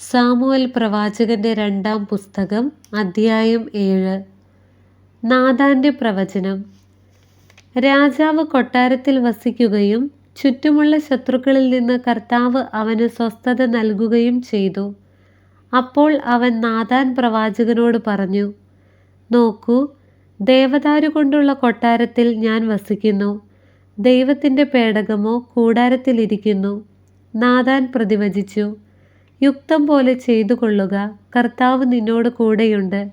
Samuel പ്രവാചകന്റെ രണ്ടാം പുസ്തകം അദ്ധ്യായം ഏഴ്. നാദാന്റെ പ്രവചനം. രാജാവ് കൊട്ടാരത്തിൽ വസിക്കുകയും ചുറ്റുമുള്ള ശത്രുക്കളിൽ നിന്ന് കർത്താവ് അവന് സ്വസ്ഥത നൽകുകയും ചെയ്തു. അപ്പോൾ അവൻ നാദാൻ പ്രവാചകനോട് പറഞ്ഞു നോക്കൂ ദേവദാരു കൊണ്ടുള്ള കൊട്ടാരത്തിൽ ഞാൻ വസിക്കുന്നു. ദൈവത്തിന്റെ പേടകമോ കൂടാരത്തിലിരിക്കുന്നു. നാദാൻ പ്രതിവചിച്ചു യുക്തം പോലെ ചെയ്തു കൊള്ളുക. കർത്താവ് നിന്നോട് കൂടെയുണ്ട്.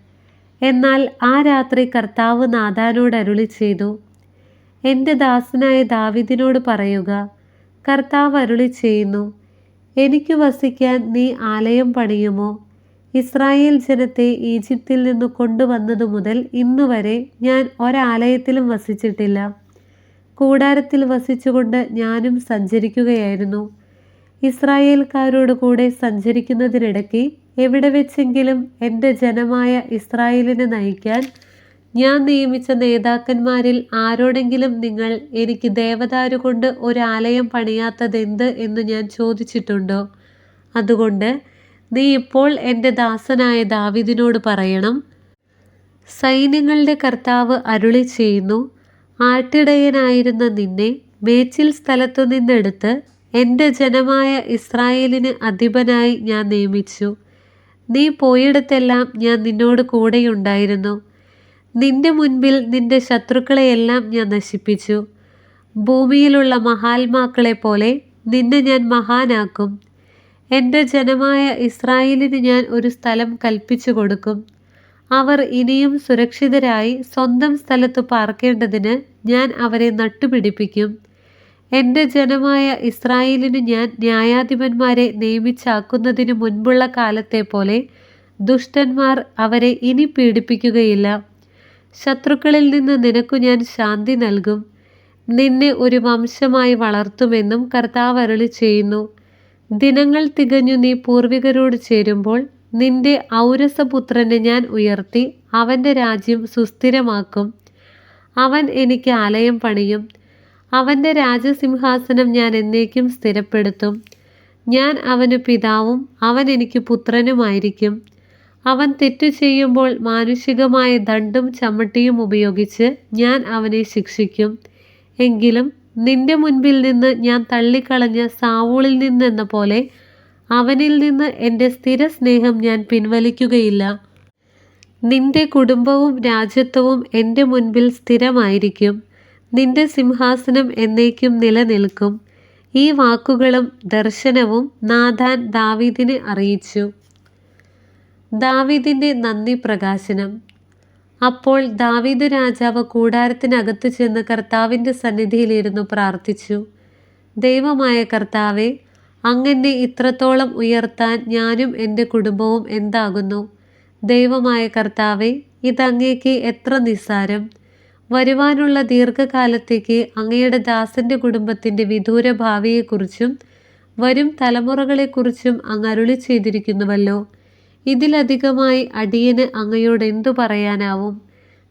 എന്നാൽ ആ രാത്രി കർത്താവ് നാഥാനോട് അരുളി ചെയ്തു. എന്റെ ദാസനായ ദാവിദിനോട് പറയുക കർത്താവ് അരുളി ചെയ്യുന്നു എനിക്ക് വസിക്കാൻ നീ ആലയം പണിയുമോ? ഇസ്രായേൽ ജനത്തെ ഈജിപ്തിൽ നിന്ന് കൊണ്ടുവന്നതു മുതൽ ഇന്നുവരെ ഞാൻ ഒരാലയത്തിലും വസിച്ചിട്ടില്ല. കൂടാരത്തിൽ വസിച്ചുകൊണ്ട് ഞാനും സഞ്ചരിക്കുകയായിരുന്നു. ഇസ്രായേൽക്കാരോട് കൂടെ സഞ്ചരിക്കുന്നതിനിടയ്ക്ക് എവിടെ വെച്ചെങ്കിലും എന്റെ ജനമായ ഇസ്രായേലിനെ നയിക്കാൻ ഞാൻ നിയമിച്ച നേതാക്കന്മാരിൽ ആരോടെങ്കിലും നിങ്ങൾ എനിക്ക് ദേവദാരു കൊണ്ട് ഒരു ആലയം പണിയാത്തതെന്ത് എന്ന് ഞാൻ ചോദിച്ചിട്ടുണ്ടോ? അതുകൊണ്ട് നീ ഇപ്പോൾ എന്റെ ദാസനായ ദാവിദിനോട് പറയണം. സൈന്യങ്ങളുടെ കർത്താവ് അരുളി ചെയ്യുന്നു ആട്ടിടയനായിരുന്ന നിന്നെ മേച്ചിൽ സ്ഥലത്തു നിന്നെടുത്ത് എന്റെ ജനമായ ഇസ്രായേലിന് അധിപനായി ഞാൻ നിയമിച്ചു. നീ പോയിടത്തെല്ലാം ഞാൻ നിന്നോട് കൂടെയുണ്ടായിരുന്നു. നിന്റെ മുൻപിൽ നിന്റെ ശത്രുക്കളെയെല്ലാം ഞാൻ നശിപ്പിച്ചു. ഭൂമിയിലുള്ള മഹാത്മാക്കളെ പോലെ നിന്നെ ഞാൻ മഹാനാക്കും. എന്റെ ജനമായ ഇസ്രായേലിന് ഞാൻ ഒരു സ്ഥലം കൽപ്പിച്ചു കൊടുക്കും. അവർ ഇനിയും സുരക്ഷിതരായി സ്വന്തം സ്ഥലത്ത് പാർക്കേണ്ടതിന് ഞാൻ അവരെ നട്ടുപിടിപ്പിക്കും. എന്റെ ജനമായ ഇസ്രായേലിന് ഞാൻ ന്യായാധിപന്മാരെ നിയമിച്ചാക്കുന്നതിന് മുൻപുള്ള കാലത്തെ പോലെ ദുഷ്ടന്മാർ അവരെ ഇനി പീഡിപ്പിക്കുകയില്ല. ശത്രുക്കളിൽ നിന്ന് നിനക്കു ഞാൻ ശാന്തി നൽകും. നിന്നെ ഒരു വംശമായി വളർത്തുമെന്നും കർത്താവ് അരുളി ചെയ്യുന്നു. ദിനങ്ങൾ തികഞ്ഞു നീ പൂർവികരോട് ചേരുമ്പോൾ നിന്റെ ഔരസപുത്രനെ ഞാൻ ഉയർത്തി അവന്റെ രാജ്യം സുസ്ഥിരമാക്കും. അവൻ എനിക്ക് ആലയം പണിയും. അവന്റെ രാജസിംഹാസനം ഞാൻ എന്നേക്കും സ്ഥിരപ്പെടുത്തും. ഞാൻ അവന് പിതാവും അവൻ എനിക്ക് പുത്രനുമായിരിക്കും. അവൻ തെറ്റു ചെയ്യുമ്പോൾ മാനുഷികമായ ദണ്ടും ചമ്മട്ടിയും ഉപയോഗിച്ച് ഞാൻ അവനെ ശിക്ഷിക്കും. എങ്കിലും നിന്റെ മുൻപിൽ നിന്ന് ഞാൻ തള്ളിക്കളഞ്ഞ സാവൂളിൽ നിന്നെന്ന പോലെ അവനിൽ നിന്ന് എന്റെ സ്ഥിര സ്നേഹം ഞാൻ പിൻവലിക്കുകയില്ല. നിന്റെ കുടുംബവും രാജ്യത്വവും എന്റെ മുൻപിൽ സ്ഥിരമായിരിക്കും. നിന്റെ സിംഹാസനം എന്നേക്കും നിലനിൽക്കും. ഈ വാക്കുകളും ദർശനവും നാഥാൻ ദാവീദിനെ അറിയിച്ചു. ദാവീദിന്റെ നന്ദി പ്രകാശനം. അപ്പോൾ ദാവീദ് രാജാവ് കൂടാരത്തിനകത്ത് ചെന്ന് കർത്താവിന്റെ സന്നിധിയിലിരുന്നു പ്രാർത്ഥിച്ചു. ദൈവമായ കർത്താവെ അങ്ങനെ ഇത്രത്തോളം ഉയർത്താൻ ഞാനും എന്റെ കുടുംബവും എന്താകുന്നു? ദൈവമായ കർത്താവെ ഇതങ്ങേക്ക് എത്ര നിസ്സാരം? വരുവാനുള്ള ദീർഘകാലത്തേക്ക് അങ്ങയുടെ ദാസന്റെ കുടുംബത്തിന്റെ വിദൂര ഭാവിയെക്കുറിച്ചും വരും തലമുറകളെക്കുറിച്ചും അങ്ങ് അരുളി ചെയ്തിരിക്കുന്നുവല്ലോ. ഇതിലധികമായി അടിയന് അങ്ങയോട് എന്തു പറയാനാവും?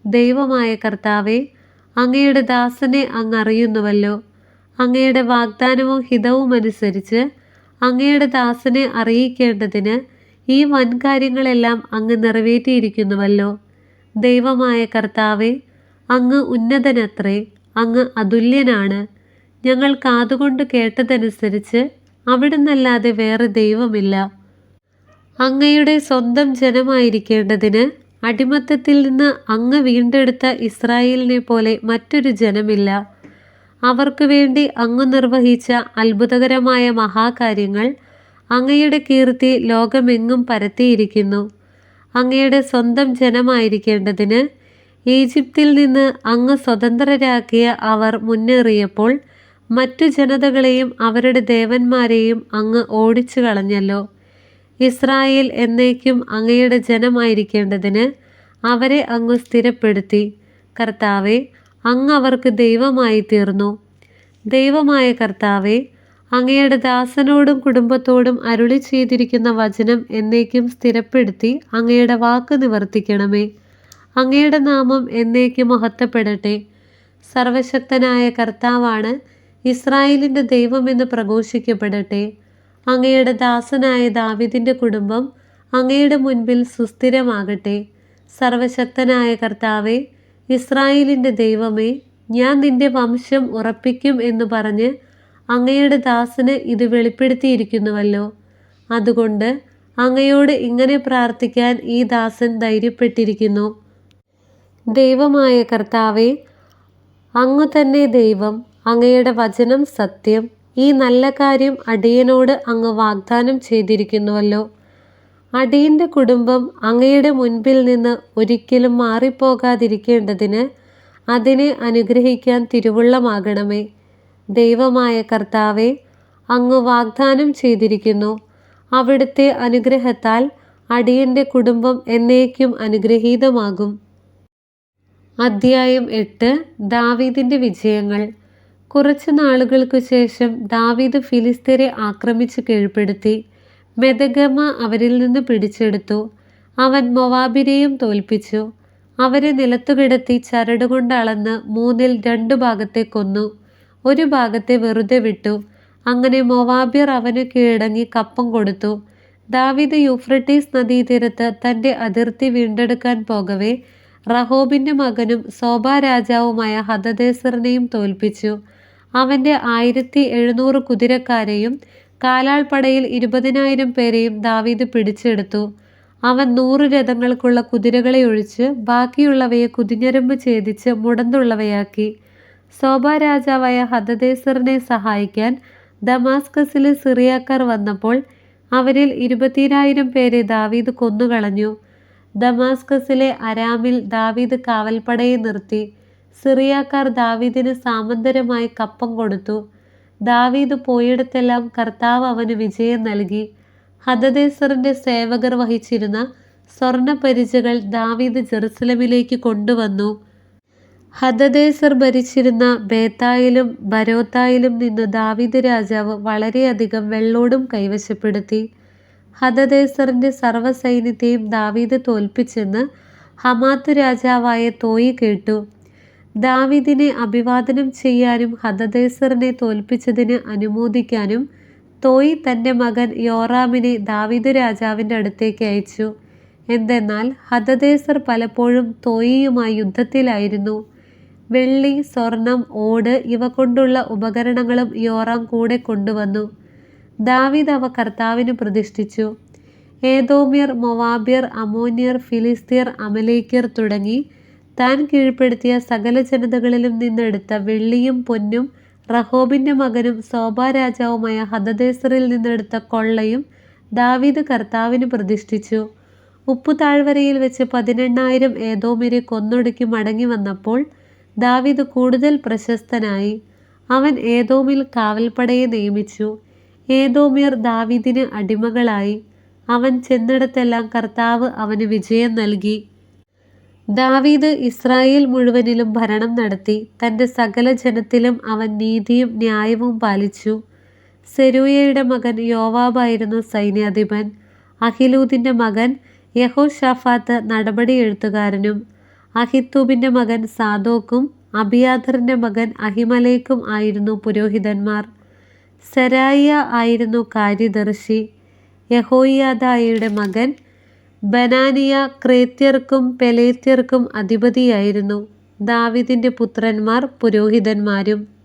ദൈവമായ കർത്താവെ അങ്ങയുടെ ദാസനെ അങ്ങ് അറിയുന്നുവല്ലോ. അങ്ങയുടെ വാഗ്ദാനവും ഹിതവും അനുസരിച്ച് അങ്ങയുടെ ദാസനെ അറിയിക്കേണ്ടതിന് ഈ വൻകാര്യങ്ങളെല്ലാം അങ്ങ് നിറവേറ്റിയിരിക്കുന്നുവല്ലോ. ദൈവമായ കർത്താവെ അങ്ങ് ഉന്നതനത്രേ അങ്ങ് അതുല്യനാണ്. ഞങ്ങൾ കാതുകൊണ്ട് കേട്ടതനുസരിച്ച് അവിടുന്നല്ലാതെ വേറെ ദൈവമില്ല. അങ്ങയുടെ സ്വന്തം ജനമായിരിക്കേണ്ടതിന് അടിമത്തത്തിൽ നിന്ന് അങ്ങ് വീണ്ടെടുത്ത ഇസ്രായേലിനെ പോലെ മറ്റൊരു ജനമില്ല. അവർക്ക് വേണ്ടി അങ്ങ് നിർവഹിച്ച അത്ഭുതകരമായ മഹാകാര്യങ്ങൾ അങ്ങയുടെ കീർത്തി ലോകമെങ്ങും പരത്തിയിരിക്കുന്നു. അങ്ങയുടെ സ്വന്തം ജനമായിരിക്കേണ്ടതിന് ഈജിപ്തിൽ നിന്ന് അങ്ങ് സ്വതന്ത്രരാക്കിയ അവർ മുന്നേറിയപ്പോൾ മറ്റു ജനതകളെയും അവരുടെ ദേവന്മാരെയും അങ്ങ് ഓടിച്ചു കളഞ്ഞല്ലോ. ഇസ്രായേൽ എന്നേക്കും അങ്ങയുടെ ജനമായിരിക്കേണ്ടതിന് അവരെ അങ്ങ് സ്ഥിരപ്പെടുത്തി. കർത്താവെ അങ്ങ് അവർക്ക് ദൈവമായി തീർന്നു. ദൈവമായ കർത്താവെ അങ്ങയുടെ ദാസനോടും കുടുംബത്തോടും അരുളി ചെയ്തിരിക്കുന്ന വചനം എന്നേക്കും സ്ഥിരപ്പെടുത്തി അങ്ങയുടെ വാക്ക് നിവർത്തിക്കണമേ. അങ്ങയുടെ നാമം എന്നേക്ക് മഹത്വപ്പെടട്ടെ. സർവശക്തനായ കർത്താവാണ് ഇസ്രായേലിന്റെ ദൈവമെന്ന് പ്രഘോഷിക്കപ്പെടട്ടെ. അങ്ങയുടെ ദാസനായ ദാവിദിന്റെ കുടുംബം അങ്ങയുടെ മുൻപിൽ സുസ്ഥിരമാകട്ടെ. സർവശക്തനായ കർത്താവെ ഇസ്രായേലിന്റെ ദൈവമേ ഞാൻ നിന്റെ വംശം ഉറപ്പിക്കും എന്ന് പറഞ്ഞ് അങ്ങയുടെ ദാസന് ഇത് വെളിപ്പെടുത്തിയിരിക്കുന്നുവല്ലോ. അതുകൊണ്ട് അങ്ങയോട് ഇങ്ങനെ പ്രാർത്ഥിക്കാൻ ഈ ദാസൻ ധൈര്യപ്പെട്ടിരിക്കുന്നു. ദൈവമായ കർത്താവെ അങ്ങ് തന്നെ ദൈവം അങ്ങയുടെ വചനം സത്യം. ഈ നല്ല കാര്യം അടിയനോട് അങ്ങ് വാഗ്ദാനം ചെയ്തിരിക്കുന്നുവല്ലോ. അടിയന്റെ കുടുംബം അങ്ങയുടെ മുൻപിൽ നിന്ന് ഒരിക്കലും മാറിപ്പോകാതിരിക്കേണ്ടതിന് അതിനെ അനുഗ്രഹിക്കാൻ തിരുവുള്ളമാകണമേ. ദൈവമായ കർത്താവെ അങ്ങ് വാഗ്ദാനം ചെയ്തിരിക്കുന്നു. അവിടുത്തെ അനുഗ്രഹത്താൽ അടിയന്റെ കുടുംബം എന്നേക്കും അനുഗ്രഹീതമാകും. അദ്ധ്യായം എട്ട് ദാവീദിന്റെ വിജയങ്ങൾ. കുറച്ചു നാളുകൾക്കു ശേഷം ദാവീദ് ഫിലിസ്തീനെ ആക്രമിച്ച് കീഴ്പ്പെടുത്തി. മെതഗമ അവരിൽ നിന്ന് പിടിച്ചെടുത്തു. അവൻ മൊവാബിനെയും തോൽപ്പിച്ചു. അവരെ നിലത്തു കിടത്തി ചരടുകൊണ്ട് അളന്ന് മൂന്നിൽ രണ്ടു ഭാഗത്തെ കൊന്നു. ഒരു ഭാഗത്തെ വെറുതെ വിട്ടു. അങ്ങനെ മൊവാബിർ അവന് കീഴടങ്ങി കപ്പം കൊടുത്തു. ദാവീദ് യൂഫ്രട്ടീസ് നദീതീരത്ത് തന്റെ അതിർത്തി വീണ്ടെടുക്കാൻ പോകവേ റഹോബിന്റെ മകനും സോബ രാജാവുമായ ഹദദേസറിനെയും തോൽപ്പിച്ചു. അവന്റെ ആയിരത്തി എഴുന്നൂറ് കുതിരക്കാരെയും കാലാൾപ്പടയിൽ ഇരുപതിനായിരം പേരെയും ദാവീദ് പിടിച്ചെടുത്തു. അവൻ നൂറ് രഥങ്ങൾക്കുള്ള കുതിരകളെ ഒഴിച്ച് ബാക്കിയുള്ളവയെ കുതിഞ്ഞരമ്പ് ഛേദിച്ച് മുടന്തുള്ളവയാക്കി. സോബ രാജാവായ ഹദദേസറിനെ സഹായിക്കാൻ ദമാസ്കസിലെ സിറിയാക്കാർ വന്നപ്പോൾ അവരിൽ ഇരുപത്തിനായിരം പേരെ ദാവീദ് കൊന്നുകളഞ്ഞു. ദമാസ്കസിലെ അരാമിൽ ദാവീദ് കാവൽപ്പടയെ നിർത്തി. സിറിയാക്കാർ ദാവീദിന് സാമന്തരമായി കപ്പം കൊടുത്തു. ദാവീദ് പോയിടത്തെല്ലാം കർത്താവ് അവന് വിജയം നൽകി. ഹദദേസറിന്റെ സേവകർ വഹിച്ചിരുന്ന സ്വർണ പരിചകൾ ദാവീദ് ജെറുസലമിലേക്ക് കൊണ്ടുവന്നു. ഹദദേസർ ഭരിച്ചിരുന്ന ബേത്തായിലും ബരോത്തായിലും നിന്ന് ദാവീദ് രാജാവ് വളരെയധികം വെള്ളോടും കൈവശപ്പെടുത്തി. ഹദദേസറിന്റെ സർവസൈന്യത്തെയും ദാവീദ് തോൽപ്പിച്ചെന്ന് ഹമാത്ത് രാജാവായ തോയി കേട്ടു. ദാവീദിനെ അഭിവാദനം ചെയ്യാനും ഹദദേസറിനെ തോൽപ്പിച്ചതിന് അനുമോദിക്കാനും തോയി തന്റെ മകൻ യോറാമിനെ ദാവീദ് രാജാവിന്റെ അടുത്തേക്ക് അയച്ചു. എന്തെന്നാൽ ഹദദേസർ പലപ്പോഴും തോയിയുമായി യുദ്ധത്തിലായിരുന്നു. വെള്ളി സ്വർണം ഓട് ഇവ കൊണ്ടുള്ള ഉപകരണങ്ങളും യോറാം കൂടെ കൊണ്ടുവന്നു. ദാവീദ് അവ കർത്താവിന് പ്രതിഷ്ഠിച്ചു. ഏതോമ്യർ മൊവാബിയർ അമോന്യർ ഫിലിസ്തീർ അമലേക്കർ തുടങ്ങി താൻ കീഴ്പ്പെടുത്തിയ സകല ജനതകളിലും നിന്നെടുത്ത വെള്ളിയും പൊന്നും റഹോബിന്റെ മകനും സോബ രാജാവുമായ ഹദദേസറിൽ നിന്നെടുത്ത കൊള്ളയും ദാവീദ് കർത്താവിന് പ്രതിഷ്ഠിച്ചു. ഉപ്പു താഴ്വരയിൽ വെച്ച് പതിനെണ്ണായിരം ഏതോമിരെ കൊന്നൊടുക്കി മടങ്ങി വന്നപ്പോൾ ദാവീദ് കൂടുതൽ പ്രശസ്തനായി. അവൻ ഏതോമിൽ കാവൽപ്പടയെ നിയമിച്ചു. ഏതോമിയർ ദാവീദിന് അടിമകളായി. അവൻ ചെന്നിടത്തെല്ലാം കർത്താവ് അവന് വിജയം നൽകി. ദാവീദ് ഇസ്രായേൽ മുഴുവനിലും ഭരണം നടത്തി. തന്റെ സകല ജനത്തിലും അവൻ നീതിയും ന്യായവും പാലിച്ചു. സെരൂയയുടെ മകൻ യോവാബായിരുന്നു സൈന്യാധിപൻ. അഹിലൂദിന്റെ മകൻ യഹോ ഷാഫാത്ത് നടപടി എഴുത്തുകാരനും അഹിത്തൂബിന്റെ മകൻ സാദോക്കും അബിയാദറിന്റെ മകൻ അഹിമലേക്കും ആയിരുന്നു പുരോഹിതന്മാർ. സെരായിയ ആയിരുന്നു കാര്യദർശി. യഹോയാദായയുടെ മകൻ ബനാനിയ ക്രേത്യർക്കും പെലേത്യർക്കും അധിപതിയായിരുന്നു. ദാവിദിന്റെ പുത്രന്മാർ പുരോഹിതന്മാരും.